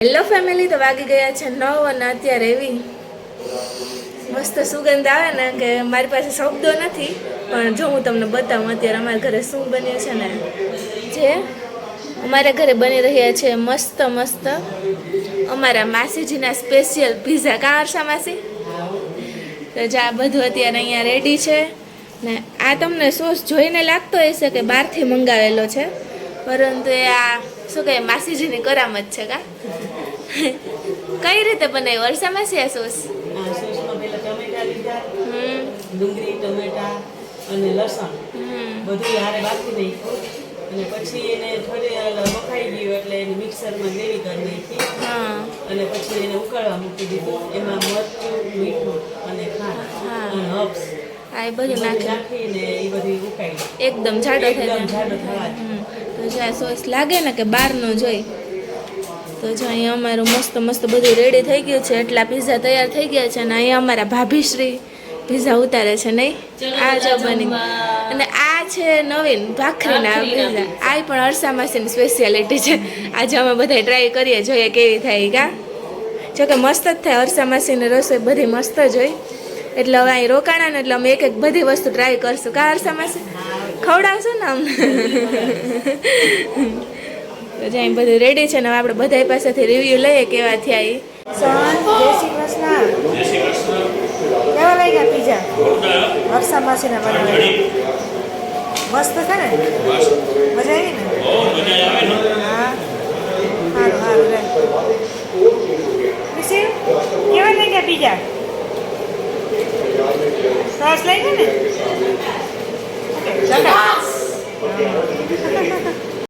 Hello family તો વાગી ગયા છે નવ અને અત્યારે એવી મસ્ત સુગંધ આવે ને કે મારી પાસે શબ્દો નથી, પણ જો હું તમને બતાવું, અત્યારે અમારા ઘરે શું બન્યું છે ને? જે અમારા ઘરે બની રહ્યા છે મસ્ત મસ્ત અમારા માસીજીના સ્પેશિયલ પીઝા કાં હર્ષા માસી? તો જે બધું અત્યારે અહીંયા રેડી છે ને આ તમને સોસ જોઈને લાગતો હશે કે બહારથી મંગાવેલો છે, પરંતુ એ આ શું કહે માસીજીની કરામત છે કા? કઈ રીતે બનાવી વર્ષા માસી આ સોસ? ડુંગળી ટમેટા અને લસણ. હમ. બધું હારે બાકી નાખ્યું અને પછી એને થોડી વખાઈ ગયું એટલે એને મિક્સરમાં ગ્રેવી કરી નાખી. હા. અને પછી એને ઉકાળવા મૂકી દીધું. એમાં મરચું મીઠું અને ખાંડ. અને હર્બ્સ આ બધું બધું નાખી. નાખીને એ બધું ઉકાળી એકદમ જાડો થઈ જાય. જાડો થવા. તો જો આ સોસ લાગે ને કે બહારનો જોઈ? તો જો અહીંયા અમારું મસ્ત મસ્ત બધું રેડી થઈ ગયું છે. એટલા પીઝા તૈયાર થઈ ગયા છે અને અહીંયા અમારા ભાભીશ્રી પીઝા ઉતારે છે નહીં? આ જો બની. અને આ છે નવીન ભાખરીના પીઝા આ પણ અરસા માસીની સ્પેશિયાલિટી છે. આજે અમે બધા ટ્રાય કરીએ જોઈએ કેવી થાય કા? જો કે મસ્ત જ થાય અરસા માસીની રસોઈ બધી મસ્ત જ હોય. એટલે હવે અહીં રોકાણા ને એટલે અમે એક એક બધી વસ્તુ ટ્રાય કરશું. કા અરસા માસી? ખવડાવશો ને અમને તો જ્યાં બધું રેડી છે ને હવે આપણે બધા પાસેથી રિવ્યુ લઈએ કેવા થયા એ સહન જય શ્રી કૃષ્ણ. કેવા લાગ્યા પીઝા વર્ષા માસીના બનાવેલા મસ્ત છે ને? મજા આવી ને? હા. સારું સારું રે ખુશી કેવા લાગ્યા પીઝા સરસ લાગ્યા ને? แล้วแต่